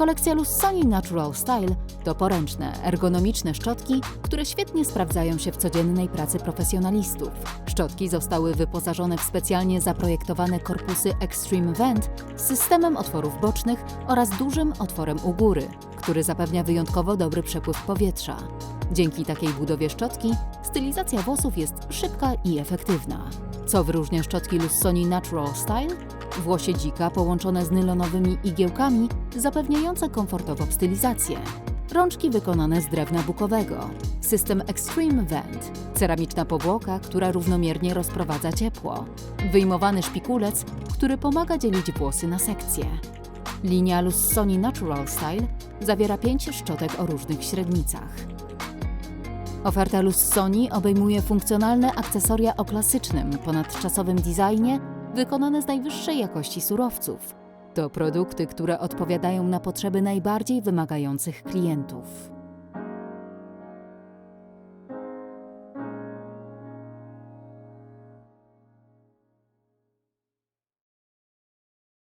Kolekcja Lussoni Natural Style to poręczne, ergonomiczne szczotki, które świetnie sprawdzają się w codziennej pracy profesjonalistów. Szczotki zostały wyposażone w specjalnie zaprojektowane korpusy Extreme Vent z systemem otworów bocznych oraz dużym otworem u góry, który zapewnia wyjątkowo dobry przepływ powietrza. Dzięki takiej budowie szczotki stylizacja włosów jest szybka i efektywna. Co wyróżnia szczotki Lussoni Natural Style? Włosie dzika połączone z nylonowymi igiełkami zapewniające komfortową stylizację. Rączki wykonane z drewna bukowego. System Extreme Vent. Ceramiczna powłoka, która równomiernie rozprowadza ciepło. Wyjmowany szpikulec, który pomaga dzielić włosy na sekcje. Linia Lussoni Natural Style zawiera pięć szczotek o różnych średnicach. Oferta Lussoni obejmuje funkcjonalne akcesoria o klasycznym, ponadczasowym designie wykonane z najwyższej jakości surowców. To produkty, które odpowiadają na potrzeby najbardziej wymagających klientów.